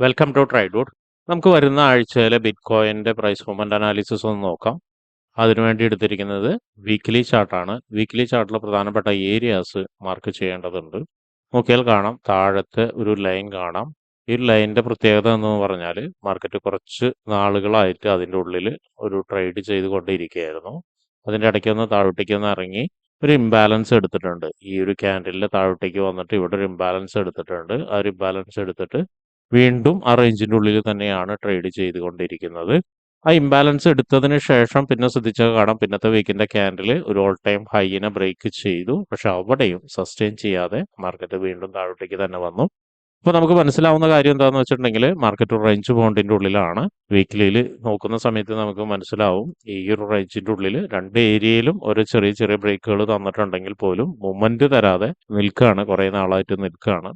Welcome to ട്രൈഡൂഡ് നമുക്ക് വരുന്ന ആഴ്ചയിലെ ബിറ്റ് കോയിന്റെ പ്രൈസ് മൂവ്മെന്റ് അനാലിസിസ് ഒന്ന് നോക്കാം. അതിനുവേണ്ടി എടുത്തിരിക്കുന്നത് വീക്ക്ലി ചാർട്ടാണ് വീക്ക്ലി ചാർട്ടിൽ പ്രധാനപ്പെട്ട ഏരിയാസ് മാർക്ക് ചെയ്യേണ്ടതുണ്ട്. നോക്കിയാൽ കാണാം. താഴത്തെ ഒരു ലൈൻ കാണാം. ഈ ലൈനിന്റെ പ്രത്യേകത എന്ന് പറഞ്ഞാൽ മാർക്കറ്റ് കുറച്ച് നാളുകളായിട്ട് അതിന്റെ ഉള്ളിൽ ഒരു ട്രേഡ് ചെയ്തുകൊണ്ടിരിക്കുകയായിരുന്നു. അതിന്റെ ഇടയ്ക്കൊന്ന് താഴോട്ടേക്ക് ഒന്ന് ഇറങ്ങി ഒരു ഇംബാലൻസ് എടുത്തിട്ടുണ്ട്. ഈ ഒരു ക്യാൻഡലിൽ താഴോട്ടേക്ക് വന്നിട്ട് ഇവിടെ ഒരു ഇംബാലൻസ് എടുത്തിട്ടുണ്ട്. ആ ഒരു ഇംബാലൻസ് എടുത്തിട്ട് വീണ്ടും ആ റേഞ്ചിന്റെ ഉള്ളിൽ തന്നെയാണ് ട്രേഡ് ചെയ്തുകൊണ്ടിരിക്കുന്നത്. ആ ഇംബാലൻസ് എടുത്തതിന് ശേഷം പിന്നെ ശ്രദ്ധിച്ചാൽ കാണാം. പിന്നത്തെ വീക്കിന്റെ ക്യാൻഡിൽ ഒരു ഓൾ ടൈം ഹൈയിനെ ബ്രേക്ക് ചെയ്തു. പക്ഷെ അവിടെയും സസ്റ്റെയിൻ ചെയ്യാതെ മാർക്കറ്റ് വീണ്ടും താഴോട്ടേക്ക് തന്നെ വന്നു. അപ്പോൾ നമുക്ക് മനസ്സിലാവുന്ന കാര്യം എന്താണെന്ന് വെച്ചിട്ടുണ്ടെങ്കിൽ മാർക്കറ്റ് റേഞ്ച് ബോണ്ടിന്റെ ഉള്ളിലാണ്. വീക്കിലിയിൽ നോക്കുന്ന സമയത്ത് നമുക്ക് മനസ്സിലാവും ഈ ഒരു റേഞ്ചിന്റെ ഉള്ളിൽ രണ്ട് ഏരിയയിലും ഒരു ചെറിയ ചെറിയ ബ്രേക്കുകൾ തന്നിട്ടുണ്ടെങ്കിൽ പോലും മൊമെന്റ് തരാതെ നിൽക്കുകയാണ് കുറേ നാളായിട്ട് നിൽക്കുകയാണ്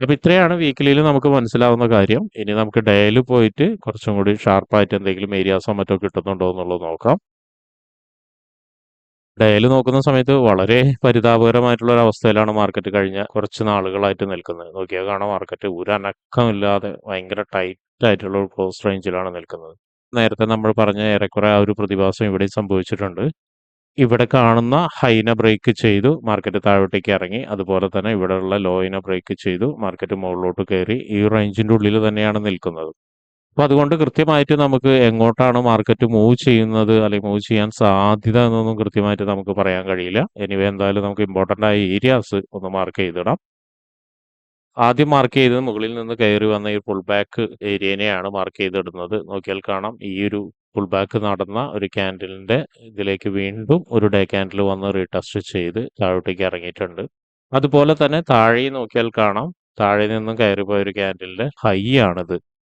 അപ്പോൾ ഇത്രയാണ് വീക്കിലിയിൽ നമുക്ക് മനസ്സിലാവുന്ന കാര്യം. ഇനി നമുക്ക് ഡേയിൽ പോയിട്ട് കുറച്ചും കൂടി ഷാർപ്പായിട്ട് എന്തെങ്കിലും ഏരിയാസോ മറ്റോ കിട്ടുന്നുണ്ടോ എന്നുള്ളത് നോക്കാം. ഡേയിൽ നോക്കുന്ന സമയത്ത് വളരെ പരിതാപകരമായിട്ടുള്ള ഒരു അവസ്ഥയിലാണ് മാർക്കറ്റ് കഴിഞ്ഞ കുറച്ച് നാളുകളായിട്ട് നിൽക്കുന്നത്. നോക്കിയാൽ കാണാം മാർക്കറ്റ് ഒരു അനക്കമില്ലാതെ ഭയങ്കര ടൈറ്റ് ആയിട്ടുള്ള ഒരു ക്ലോസ് റേഞ്ചിലാണ് നിൽക്കുന്നത്. നേരത്തെ നമ്മൾ പറഞ്ഞ ഏറെക്കുറെ ആ ഒരു പ്രതിഭാസം ഇവിടെ സംഭവിച്ചിട്ടുണ്ട്. ഇവിടെ കാണുന്ന ഹൈനെ ബ്രേക്ക് ചെയ്തു മാർക്കറ്റ് താഴോട്ടേക്ക് ഇറങ്ങി. അതുപോലെ തന്നെ ഇവിടെയുള്ള ലോയിനെ ബ്രേക്ക് ചെയ്തു മാർക്കറ്റ് മുകളിലോട്ട് കയറി. ഈ റേഞ്ചിന്റെ ഉള്ളിൽ തന്നെയാണ് നിൽക്കുന്നത്. അപ്പോൾ അതുകൊണ്ട് കൃത്യമായിട്ട് നമുക്ക് എങ്ങോട്ടാണ് മാർക്കറ്റ് മൂവ് ചെയ്യുന്നത് അല്ലെങ്കിൽ മൂവ് ചെയ്യാൻ സാധ്യത എന്നൊന്നും കൃത്യമായിട്ട് നമുക്ക് പറയാൻ കഴിയില്ല. എനിവേ എന്തായാലും നമുക്ക് ഇമ്പോർട്ടന്റ് ആയ ഏരിയാസ് ഒന്ന് മാർക്ക് ചെയ്തിടാം. ആദ്യം മാർക്ക് ചെയ്തത് മുകളിൽ നിന്ന് കയറി വന്ന ഈ പുൾ ബാക്ക് ഏരിയനെയാണ് മാർക്ക് ചെയ്തിടുന്നത്. നോക്കിയാൽ കാണാം. ഈ ഒരു പുൾ ബാക്ക് നടന്ന ഒരു ക്യാൻഡിലിന്റെ ഇതിലേക്ക് വീണ്ടും ഒരു ഡേ ക്യാൻഡിൽ വന്ന് റീടെസ്റ്റ് ചെയ്ത് താഴോട്ടേക്ക് ഇറങ്ങിയിട്ടുണ്ട്. അതുപോലെ തന്നെ താഴെ നോക്കിയാൽ കാണാം. താഴെ നിന്നും കയറിപ്പോയ ഒരു ക്യാൻഡിലിന്റെ ഹൈ ആണിത്.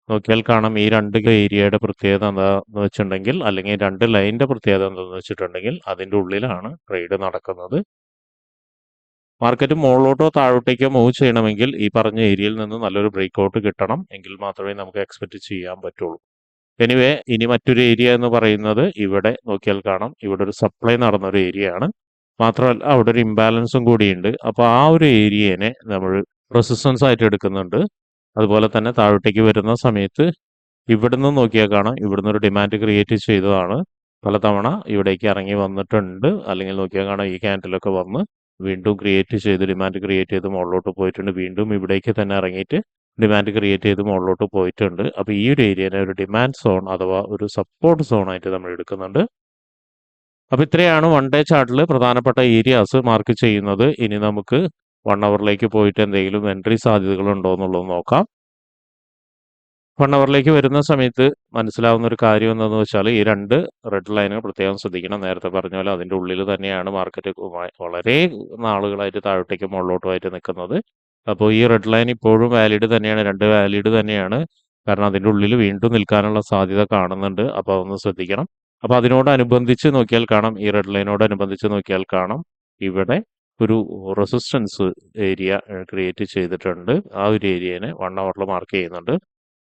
നോക്കിയാൽ കാണാം ഈ രണ്ട് ഏരിയയുടെ പ്രത്യേകത എന്താണെന്ന് വെച്ചിട്ടുണ്ടെങ്കിൽ അല്ലെങ്കിൽ രണ്ട് ലൈനിന്റെ പ്രത്യേകത എന്താണെന്ന് വെച്ചിട്ടുണ്ടെങ്കിൽ അതിന്റെ ഉള്ളിലാണ് ട്രേഡ് നടക്കുന്നത്. മാർക്കറ്റ് മുകളിലോട്ടോ താഴോട്ടേക്കോ മൂവ് ചെയ്യണമെങ്കിൽ ഈ പറഞ്ഞ ഏരിയയിൽ നിന്ന് നല്ലൊരു ബ്രേക്ക് ഔട്ട് കിട്ടണം. എങ്കിൽ മാത്രമേ നമുക്ക് എക്സ്പെക്റ്റ് ചെയ്യാൻ പറ്റുള്ളൂ. എനിവേ ഇനി മറ്റൊരു ഏരിയ എന്ന് പറയുന്നത് ഇവിടെ നോക്കിയാൽ കാണാം. ഇവിടെ ഒരു സപ്ലൈ നടന്ന ഒരു ഏരിയ ആണ്. മാത്രമല്ല അവിടെ ഒരു ഇംബാലൻസും കൂടിയുണ്ട്. അപ്പോൾ ആ ഒരു ഏരിയനെ നമ്മൾ റെസിസ്റ്റൻസ് ആയിട്ട് എടുക്കുന്നുണ്ട്. അതുപോലെ തന്നെ താഴോട്ടേക്ക് വരുന്ന സമയത്ത് ഇവിടുന്ന് നോക്കിയാൽ കാണാം. ഇവിടുന്ന് ഒരു ഡിമാൻഡ് ക്രിയേറ്റ് ചെയ്തതാണ്. പലതവണ ഇവിടേക്ക് ഇറങ്ങി വന്നിട്ടുണ്ട്. അല്ലെങ്കിൽ നോക്കിയാൽ കാണാം ഈ ക്യാൻഡിലൊക്കെ വന്ന് വീണ്ടും ക്രിയേറ്റ് ചെയ്ത് ഡിമാൻഡ് ക്രിയേറ്റ് ചെയ്ത് മുകളിലോട്ട് പോയിട്ടുണ്ട്. വീണ്ടും ഇവിടേക്ക് തന്നെ ഇറങ്ങിയിട്ട് ഡിമാൻഡ് ക്രിയേറ്റ് ചെയ്ത് മുകളിലോട്ട് പോയിട്ടുണ്ട്. അപ്പോൾ ഈ ഒരു ഏരിയനെ ഒരു ഡിമാൻഡ് സോൺ അഥവാ ഒരു സപ്പോർട്ട് സോൺ ആയിട്ട് നമ്മൾ എടുക്കുന്നുണ്ട്. അപ്പോൾ ഇത്രയാണ് വൺ ഡേ ചാർട്ടിൽ പ്രധാനപ്പെട്ട ഏരിയാസ് മാർക്ക് ചെയ്യുന്നത്. ഇനി നമുക്ക് വൺ അവറിലേക്ക് പോയിട്ട് എന്തെങ്കിലും എൻട്രി സാധ്യതകൾ ഉണ്ടോ എന്നുള്ളത് നോക്കാം. വൺ അവറിലേക്ക് വരുന്ന സമയത്ത് മനസ്സിലാവുന്ന ഒരു കാര്യം എന്താണെന്ന് വെച്ചാൽ ഈ രണ്ട് റെഡ് ലൈനുകൾ പ്രത്യേകം ശ്രദ്ധിക്കണം. നേരത്തെ പറഞ്ഞ പോലെ അതിന്റെ ഉള്ളിൽ തന്നെയാണ് മാർക്കറ്റ് വളരെ നാളുകളായിട്ട് താഴോട്ടേക്ക് മുകളിലോട്ടുമായിട്ട് നിൽക്കുന്നത്. അപ്പോൾ ഈ റെഡ് ലൈൻ ഇപ്പോഴും വാലിഡ് തന്നെയാണ് രണ്ട് വാലിഡ് തന്നെയാണ്. കാരണം അതിന്റെ ഉള്ളിൽ വീണ്ടും നിൽക്കാനുള്ള സാധ്യത കാണുന്നുണ്ട്. അപ്പോൾ അതൊന്ന് ശ്രദ്ധിക്കണം. അപ്പോൾ അതിനോടനുബന്ധിച്ച് നോക്കിയാൽ കാണാം. ഈ റെഡ് ലൈനോടനുബന്ധിച്ച് നോക്കിയാൽ കാണാം. ഇവിടെ ഒരു റെസിസ്റ്റൻസ് ഏരിയ ക്രിയേറ്റ് ചെയ്തിട്ടുണ്ട്. ആ ഒരു ഏരിയനെ വൺ അവറിൽ മാർക്ക് ചെയ്യുന്നുണ്ട്.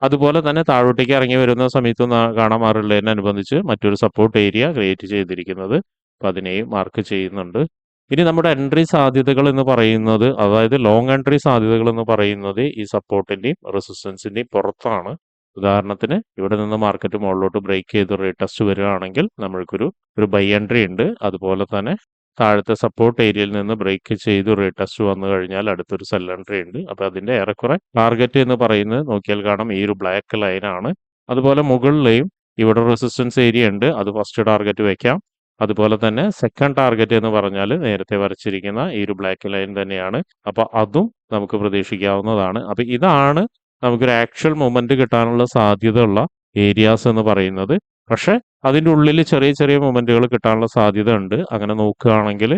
അതുപോലെ തന്നെ താഴോട്ടേക്ക് ഇറങ്ങി വരുന്ന സമയത്ത് കാണാം ആ റെഡ് ലൈനനുബന്ധിച്ച് മറ്റൊരു സപ്പോർട്ട് ഏരിയ ക്രിയേറ്റ് ചെയ്തിരിക്കുന്നത്. അപ്പോൾ അതിനെയും മാർക്ക് ചെയ്യുന്നുണ്ട്. ഇനി നമ്മുടെ എൻട്രി സാധ്യതകൾ എന്ന് പറയുന്നത് അതായത് ലോങ് എൻട്രി സാധ്യതകൾ എന്ന് പറയുന്നത് ഈ സപ്പോർട്ടിന്റെയും റെസിസ്റ്റൻസിന്റെയും പുറത്താണ്. ഉദാഹരണത്തിന് ഇവിടെ നിന്ന് മാർക്കറ്റ് മുകളിലോട്ട് ബ്രേക്ക് ചെയ്ത് റീടെസ്റ്റ് വരികയാണെങ്കിൽ നമ്മൾക്കൊരു ഒരു ബൈ എൻട്രി ഉണ്ട്. അതുപോലെ തന്നെ താഴത്തെ സപ്പോർട്ട് ഏരിയയിൽ നിന്ന് ബ്രേക്ക് ചെയ്ത് റീടെസ്റ്റ് വന്നു കഴിഞ്ഞാൽ അടുത്തൊരു സെൽ എൻട്രി ഉണ്ട്. അപ്പോൾ അതിന്റെ ഏറെക്കുറെ ടാർഗറ്റ് എന്ന് പറയുന്നത് നോക്കിയാൽ കാണാം ഈ ഒരു ബ്ലാക്ക് ലൈനാണ് അതുപോലെ മുകളിലെയും ഇവിടെ റെസിസ്റ്റൻസ് ഏരിയ ഉണ്ട്. അത് ഫസ്റ്റ് ടാർഗറ്റ് വെക്കാം. അതുപോലെ തന്നെ സെക്കൻഡ് ടാർഗറ്റ് എന്ന് പറഞ്ഞാൽ നേരത്തെ വരച്ചിരിക്കുന്ന ഈ ഒരു ബ്ലാക്ക് ലൈൻ തന്നെയാണ്. അപ്പോൾ അതും നമുക്ക് പ്രതീക്ഷിക്കാവുന്നതാണ്. അപ്പോൾ ഇതാണ് നമുക്കൊരു ആക്ച്വൽ മൂവ്മെന്റ് കിട്ടാനുള്ള സാധ്യതയുള്ള ഏരിയാസ് എന്ന് പറയുന്നത്. പക്ഷെ അതിന്റെ ഉള്ളിൽ ചെറിയ ചെറിയ മൊമെന്റുകൾ കിട്ടാനുള്ള സാധ്യത ഉണ്ട് അങ്ങനെ നോക്കുകയാണെങ്കിൽ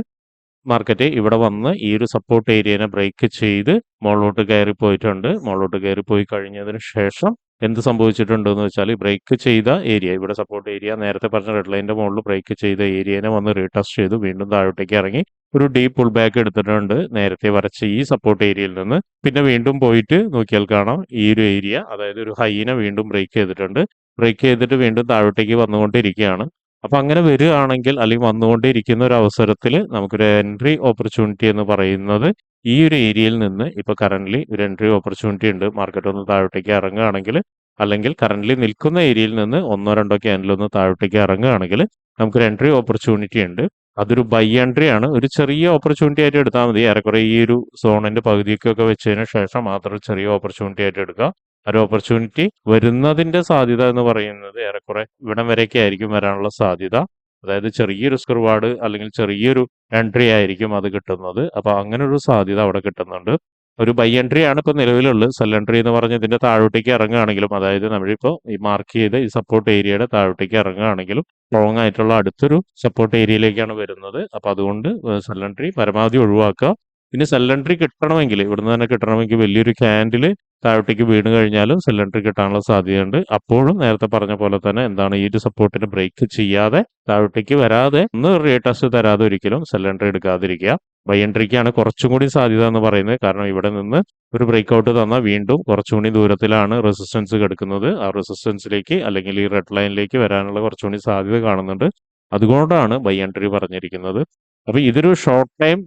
മാർക്കറ്റ് ഇവിടെ വന്ന് ഈ ഒരു സപ്പോർട്ട് ഏരിയനെ ബ്രേക്ക് ചെയ്ത് മുകളിലോട്ട് കയറി പോയിട്ടുണ്ട് മുകളിലോട്ട് കയറി പോയി കഴിഞ്ഞതിന് ശേഷം എന്ത് സംഭവിച്ചിട്ടുണ്ടെന്ന് വെച്ചാൽ ബ്രേക്ക് ചെയ്ത ഏരിയ ഇവിടെ സപ്പോർട്ട് ഏരിയ നേരത്തെ പറഞ്ഞ റെഡ് ലൈന്റെ മുകളിൽ ബ്രേക്ക് ചെയ്ത ഏരിയനെ വന്ന് റീടെസ്റ്റ് ചെയ്തു വീണ്ടും താഴോട്ടേക്ക് ഇറങ്ങി. ഒരു ഡീപ്പ് പുൾ ബാക്ക് എടുത്തിട്ടുണ്ട് നേരത്തെ വരച്ച ഈ സപ്പോർട്ട് ഏരിയയിൽ നിന്ന്. പിന്നെ വീണ്ടും പോയിട്ട് നോക്കിയാൽ കാണാം ഈ ഒരു ഏരിയ അതായത് ഒരു ഹൈനെ വീണ്ടും ബ്രേക്ക് ചെയ്തിട്ടുണ്ട്. ബ്രേക്ക് ചെയ്തിട്ട് വീണ്ടും താഴോട്ടേക്ക് വന്നുകൊണ്ടിരിക്കുകയാണ്. അപ്പോൾ അങ്ങനെ വരികയാണെങ്കിൽ അല്ലെങ്കിൽ വന്നുകൊണ്ടിരിക്കുന്ന ഒരു അവസരത്തിൽ നമുക്കൊരു എൻട്രി ഓപ്പർച്യൂണിറ്റി എന്ന് പറയുന്നത് ഈ ഒരു ഏരിയയിൽ നിന്ന് ഇപ്പോൾ കറന്റ്ലി ഒരു എൻട്രി ഓപ്പർച്യൂണിറ്റി ഉണ്ട്. മാർക്കറ്റ് ഒന്ന് താഴോട്ടേക്ക് ഇറങ്ങുകയാണെങ്കിൽ അല്ലെങ്കിൽ കറന്റ്ലി നിൽക്കുന്ന ഏരിയയിൽ നിന്ന് ഒന്നോ രണ്ടോ ക്യാൻഡിലൊന്ന് താഴോട്ടേക്ക് ഇറങ്ങുകയാണെങ്കിൽ നമുക്കൊരു എൻട്രി ഓപ്പർച്യൂണിറ്റി ഉണ്ട്. അതൊരു ബൈ എൻട്രി ആണ്. ഒരു ചെറിയ ഓപ്പർച്യൂണിറ്റി ആയിട്ട് എടുത്താൽ മതി. ഏറെക്കുറെ ഈ ഒരു സോണിന്റെ പകുതിക്കൊക്കെ വെച്ചതിന് ശേഷം മാത്രം ചെറിയ ഓപ്പർച്യൂണിറ്റി ആയിട്ട് എടുക്കുക. ഒരു ഓപ്പർച്യൂണിറ്റി വരുന്നതിന്റെ സാധ്യത എന്ന് പറയുന്നത് ഏറെക്കുറെ ഇവിടം വരെയൊക്കെ ആയിരിക്കും വരാനുള്ള സാധ്യത. അതായത് ചെറിയൊരു റിവാർഡ് അല്ലെങ്കിൽ ചെറിയൊരു എൻട്രി ആയിരിക്കും അത് കിട്ടുന്നത്. അപ്പൊ അങ്ങനെ ഒരു സാധ്യത അവിടെ കിട്ടുന്നുണ്ട്. ഒരു ബൈ എൻട്രി ആണ് ഇപ്പൊ നിലവിലുള്ളത്. സെൽ എൻട്രി എന്ന് പറഞ്ഞ് ഇതിന്റെ താഴോട്ടേക്ക് ഇറങ്ങുകയാണെങ്കിലും അതായത് നമ്മളിപ്പോ ഈ മാർക്ക് ചെയ്ത് ഈ സപ്പോർട്ട് ഏരിയയുടെ താഴോട്ടേക്ക് ഇറങ്ങുകയാണെങ്കിലും സ്ട്രോങ് ആയിട്ടുള്ള അടുത്തൊരു സപ്പോർട്ട് ഏരിയയിലേക്കാണ് വരുന്നത്. അപ്പൊ അതുകൊണ്ട് സെൽ എൻട്രി പരമാവധി ഒഴിവാക്കുക. ഇനി സെല്ലൻട്രി കിട്ടണമെങ്കിൽ ഇവിടുന്ന് തന്നെ കിട്ടണമെങ്കിൽ വലിയൊരു ക്യാൻഡിൽ താഴോട്ടേക്ക് വീണ് കഴിഞ്ഞാലും സെല്ലൻട്രി കിട്ടാനുള്ള സാധ്യതയുണ്ട്. അപ്പോഴും നേരത്തെ പറഞ്ഞ പോലെ തന്നെ എന്താണ് ഈ ഒരു സപ്പോർട്ടിന് ബ്രേക്ക് ചെയ്യാതെ താഴോട്ടേക്ക് വരാതെ ഒന്ന് റീടെസ്റ്റ് തരാതെ ഒരിക്കലും സിലിണ്ടർ എടുക്കാതിരിക്കുക. ബൈ എൻട്രിക്കാണ് കുറച്ചും കൂടി സാധ്യത എന്ന് പറയുന്നത്. കാരണം ഇവിടെ നിന്ന് ഒരു ബ്രേക്ക് ഔട്ട് തന്നാൽ വീണ്ടും കുറച്ചും കൂടി ദൂരത്തിലാണ് റെസിസ്റ്റൻസ് കിടക്കുന്നത്. ആ റെസിസ്റ്റൻസിലേക്ക് അല്ലെങ്കിൽ ഈ റെഡ് ലൈനിലേക്ക് വരാനുള്ള കുറച്ചും കൂടി സാധ്യത കാണുന്നുണ്ട്. അതുകൊണ്ടാണ് ബൈ എൻട്രി പറഞ്ഞിരിക്കുന്നത്. അപ്പൊ ഇതൊരു ഷോർട്ട് ടൈം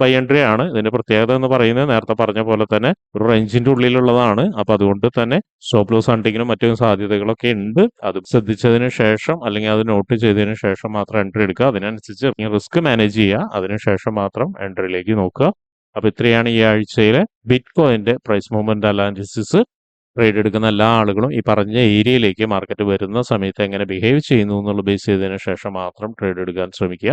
ബൈ എൻട്രി ആണ്. ഇതിന്റെ പ്രത്യേകത എന്ന് പറയുന്നത് നേരത്തെ പറഞ്ഞ പോലെ തന്നെ ഒരു റേഞ്ചിന്റെ ഉള്ളിലുള്ളതാണ്. അപ്പൊ അതുകൊണ്ട് തന്നെ സ്റ്റോപ്പ് ലോസ് ഹണ്ടിങ്ങിനും മറ്റും സാധ്യതകളൊക്കെ ഉണ്ട്. അത് ശ്രദ്ധിച്ചതിന് ശേഷം അല്ലെങ്കിൽ അത് നോട്ട് ചെയ്തതിന് ശേഷം മാത്രം എൻട്രി എടുക്കുക. അതിനനുസരിച്ച് റിസ്ക് മാനേജ് ചെയ്യുക. അതിനുശേഷം മാത്രം എൻട്രിയിലേക്ക് നോക്കുക. അപ്പൊ ഇത്രയാണ് ഈ ആഴ്ചയിലെ ബിറ്റ് കോയിന്റെ പ്രൈസ് മൂവ്മെന്റ് അനാലിസിസ് ട്രേഡ് എടുക്കുന്ന എല്ലാ ആളുകളും ഈ പറഞ്ഞ ഏരിയയിലേക്ക് മാർക്കറ്റ് വരുന്ന സമയത്ത് എങ്ങനെ ബിഹേവ് ചെയ്യുന്നു എന്നുള്ള ബേസ് ചെയ്തതിനു ശേഷം മാത്രം ട്രേഡ് എടുക്കാൻ ശ്രമിക്കുക.